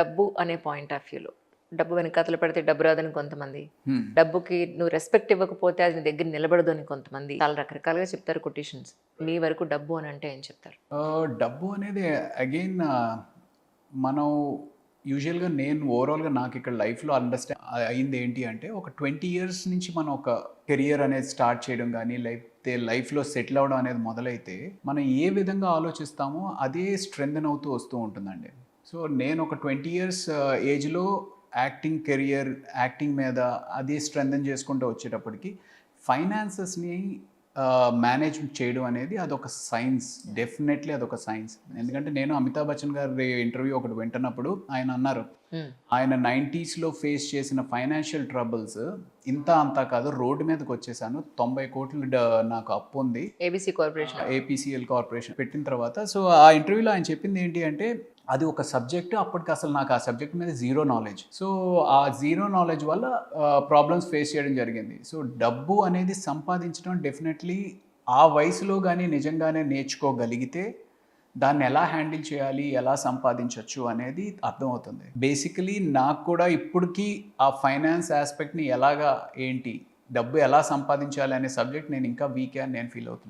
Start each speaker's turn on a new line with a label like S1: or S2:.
S1: డబ్బు అనే point of వ్యూలో డబ్బు వెనకాతలు పెడితే డబ్బు రాదని కొంతమంది. డబ్బుకి నువ్వు రెస్పెక్ట్ ఇవ్వకపోతే అది దగ్గర నిలబడదు అని కొంతమంది. చాలా రకరకాలుగా చెప్తారు కొటేషన్స్ మీ వరకు డబ్బు అని అంటే ఏం చెప్తారు?
S2: డబ్బు అనేది అగైన్ మనం యూజువల్గా నేను ఓవరాల్గా నాకు ఇక్కడ లైఫ్లో అండర్స్టాండ్ అయింది ఏంటి అంటే ఒక ట్వంటీ ఇయర్స్ నుంచి మనం ఒక కెరియర్ అనేది స్టార్ట్ చేయడం కానీ లేకపోతే లైఫ్లో సెటిల్ అవ్వడం అనేది మొదలైతే మనం ఏ విధంగా ఆలోచిస్తామో అదే స్ట్రెంగ్న్ అవుతూ వస్తూ ఉంటుందండి. సో నేను ఒక ట్వంటీ ఇయర్స్ ఏజ్లో యాక్టింగ్ కెరియర్ యాక్టింగ్ మీద అది స్ట్రెంగ్న్ చేసుకుంటూ వచ్చేటప్పటికి ఫైనాన్సెస్ని మేనేజ్ చేయడం అనేది అదొక సైన్స్ డెఫినెట్లీ అదొక సైన్స్. ఎందుకంటే నేను అమితాబ్ బచ్చన్ గారి ఇంటర్వ్యూ ఒకటి వింటున్నప్పుడు ఆయన అన్నారు
S1: Hmm.
S2: ఆయన నైంటీస్లో ఫేస్ చేసిన ఫైనాన్షియల్ ట్రబుల్స్ ఇంత అంతా కాదు రోడ్డు మీదకి వచ్చేసాను తొంభై కోట్లు నాకు అప్పు ఉంది.
S1: ఏబీసీ కార్పొరేషన్
S2: ఏపీసీఎల్ కార్పొరేషన్ పెట్టిన తర్వాత సో ఆ ఇంటర్వ్యూలో ఆయన చెప్పింది ఏంటి అంటే అది ఒక సబ్జెక్ట్ అప్పటికి అసలు నాకు ఆ సబ్జెక్ట్ మీద జీరో నాలెడ్జ్. సో ఆ జీరో నాలెడ్జ్ వల్ల ప్రాబ్లమ్స్ ఫేస్ చేయడం జరిగింది. సో డబ్బు అనేది సంపాదించడం డెఫినెట్లీ ఆ వయసులో కానీ నిజంగానే నేర్చుకోగలిగితే దాన్ని ఎలా హ్యాండిల్ చేయాలి ఎలా సంపాదించవచ్చు అనేది అర్థమవుతుంది. బేసికలీ నాకు కూడా ఇప్పటికీ ఆ ఫైనాన్స్ ఆస్పెక్ట్ని ఎలాగా ఏంటి డబ్బు ఎలా సంపాదించాలి అనే సబ్జెక్ట్ నేను ఇంకా వీక్ అని నేను ఫీల్ అవుతున్నాను.